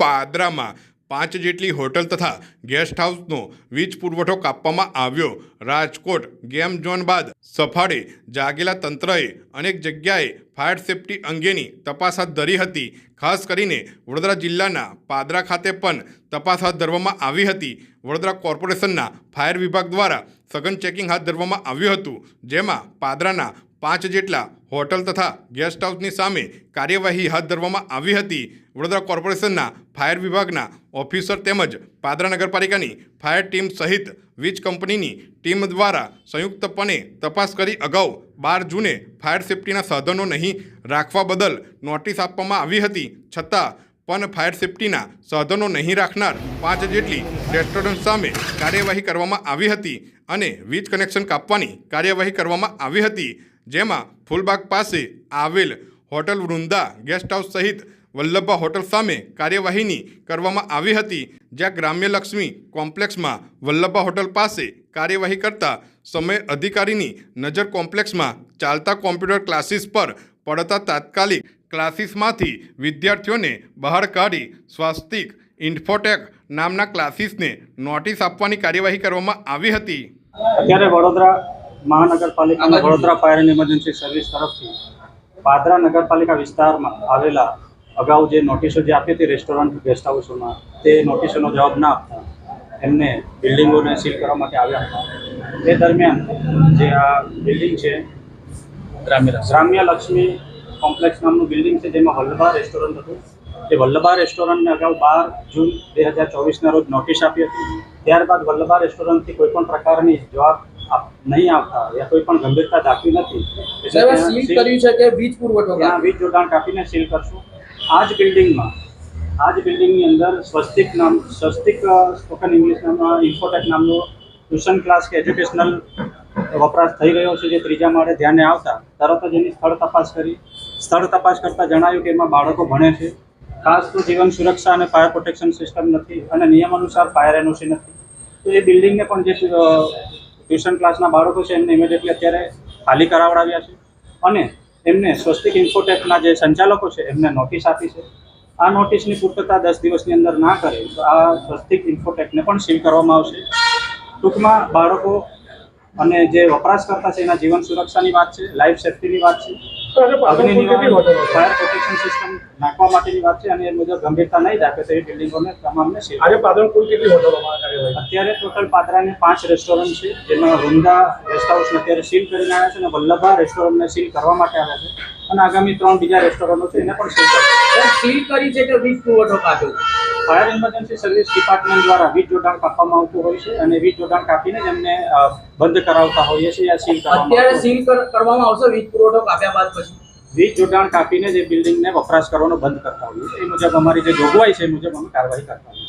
પાદરામાં પાંચ જેટલી હોટલ તથા ગેસ્ટ હાઉસનો વીજ પુરવઠો કાપવામાં આવ્યો. રાજકોટ ગેમ ઝોન બાદ સફાળે જાગેલા તંત્રએ અનેક જગ્યાએ ફાયર સેફટી અંગેની તપાસ હાથ ધરી હતી. ખાસ કરીને વડોદરા જિલ્લાના પાદરા ખાતે પણ તપાસ હાથ ધરવામાં આવી હતી. વડોદરા કોર્પોરેશનના ફાયર વિભાગ દ્વારા સઘન ચેકિંગ હાથ ધરવામાં આવ્યું હતું. જેમાં પાદરાના પાંચ જેટલા હોટલ તથા ગેસ્ટ હાઉસની સામે કાર્યવાહી હાથ ધરવામાં આવી હતી. વડોદરા કોર્પોરેશનના ફાયર વિભાગના ઓફિસર તેમજ પાદરા નગરપાલિકાની ફાયર ટીમ સહિત વીજ કંપનીની ટીમ દ્વારા સંયુક્તપણે તપાસ કરી અગાઉ બાર જૂને ફાયર સેફટીના સાધનો નહીં રાખવા બદલ નોટિસ આપવામાં આવી હતી. છતાં પણ ફાયર સેફટીના સાધનો નહીં રાખનાર પાંચ જેટલી રેસ્ટોરન્ટ સામે કાર્યવાહી કરવામાં આવી હતી અને વીજ કનેક્શન કાપવાની કાર્યવાહી કરવામાં આવી હતી. જેમાં ફૂલબાગ પાસે આવેલ હોટલ વૃંદા ગેસ્ટ હાઉસ સહિત વલ્લભા હોટલ સામે કાર્યવાહીની કરવામાં આવી હતી, જ્યાં ગ્રામ્ય લક્ષ્મી કોમ્પ્લેક્સમાં વલ્લભા હોટલ પાસે કાર્યવાહી કરતા સમય અધિકારીની નજર કોમ્પ્લેક્સમાં ચાલતા કોમ્પ્યુટર ક્લાસીસ પર પડતા તાત્કાલિક ક્લાસીસમાંથી વિદ્યાર્થીઓને બહાર કાઢી સ્વાસ્તિક ઇન્ફોટેક નામના ક્લાસીસને નોટિસ આપવાની કાર્યવાહી કરવામાં આવી હતી. અત્યારે વડોદરા મહાનગરપાલિકા અને Vadodara fire and emergency service તરફથી પાદરા નગરપાલિકા વિસ્તારમાં આવેલા અગાઉ જે નોટિસો જે આપી હતી રેસ્ટોરન્ટ ગેસ્ટ હાઉસોમાં તે નોટિસોનો જવાબ ના આપતા એમને બિલ્ડિંગોને સીલ કરવા માટે આવ્યા હતા. તે દરમિયાન જે આ બિલ્ડિંગ છે ગ્રામ્ય લક્ષ્મી. કોમ્પ્લેક્સ નામનું બિલ્ડિંગ છે જેમાં વલ્લભા રેસ્ટોરન્ટ હતું. તે વલ્લભા રેસ્ટોરન્ટને અગાઉ બાર જૂન બે હજાર ચોવીસના રોજ નોટિસ આપી હતી. ત્યારબાદ વલ્લભા રેસ્ટોરન્ટથી કોઈપણ પ્રકારની જવાબ નહીં આવતા યા કોઈ પણ ગંભીરતા દાખવી નથી. એટલે સીલ કર્યું છે કે વીજ પુરવઠો ત્યાં વીજ જોડાણ કાપીને સીલ કરશું. આ જ બિલ્ડિંગમાં આ જ બિલ્ડિંગની અંદર સ્વસ્તિક નામ સ્વસ્તિક સ્પોકન ઇંગ્લિશ નામના ઇન્ફોટેક નામનો ટ્યુશન ક્લાસ કે એજ્યુકેશનલ વપરાશ થઈ રહ્યો છે જે ત્રીજા માળે ધ્યાને આવતા. તરત જ એની સ્થળ તપાસ કરી. સ્થળ તપાસ કરતાં જણાયું કે એમાં બાળકો ભણે છે. ખાસ તો જીવન સુરક્ષા અને ફાયર પ્રોટેક્શન સિસ્ટમ નથી અને નિયમ અનુસાર ફાયર એનઓસી નથી. તો એ બિલ્ડિંગને પણ જે ટ્યુશન ક્લાસના બાળકો છે એમને ઇમિડિયેટલી અત્યારે ખાલી કરાવડાવ્યા છે. અને એમને સ્વસ્તિક ઇન્ફોટેકના જે સંચાલકો છે એમને નોટિસ આપી છે. આ નોટિસની પૂર્તતા દસ દિવસની અંદર ના કરે તો આ સ્વસ્તિક ઇન્ફોટેકને પણ સીલ કરવામાં આવશે. ટૂંકમાં બાળકો અને જે વપરાશકર્તા છે એના જીવન સુરક્ષાની વાત છે લાઈફ સેફ્ટીની વાત છે. ફાયર પ્રોટેક્શન સિસ્ટમ નાખવા માટેની વાત છે અને એ મુજબ ગંભીરતા નહીં રાખે તો એ બિલ્ડિંગોને તમામને સીલ આજે પાદળ કુલ કેટલી હોટલોમાં કાર્યવાહી અત્યારે ટોટલ પાદરાની પાંચ રેસ્ટોરન્ટ છે જેમાં વૃંદા ગેસ્ટ હાઉસને અત્યારે સીલ કરીને આવ્યા છે અને વલ્લભા રેસ્ટોરન્ટને સીલ કરવા માટે આવ્યા છે. અને આગામી ત્રણ બીજા રેસ્ટોરન્ટો છે એને પણ સીલ કરશે સીલ કરી છે કે વીજ પુરવઠો કાપ્યો ફાયર ઇમરજન્સી સર્વિસ ડિપાર્ટમેન્ટ દ્વારા વીજ જોડાણ કાપવામાં આવતું હોય છે અને વીજ જોડાણ કાપીને જ એમને બંધ કરાવતા હોઈએ છીએ યા સીલ અત્યારે સીલ કરવામાં આવશે વીજ પુરવઠો કાપ્યા બાદ પછી. વીજ જોડાણ કાપીને જે બિલ્ડિંગને વપરાશ કરવાનો બંધ કરતા હોઈએ એ મુજબ અમારી જે જોગવાઈ છે એ મુજબ અમે કાર્યવાહી કરતા હોઈએ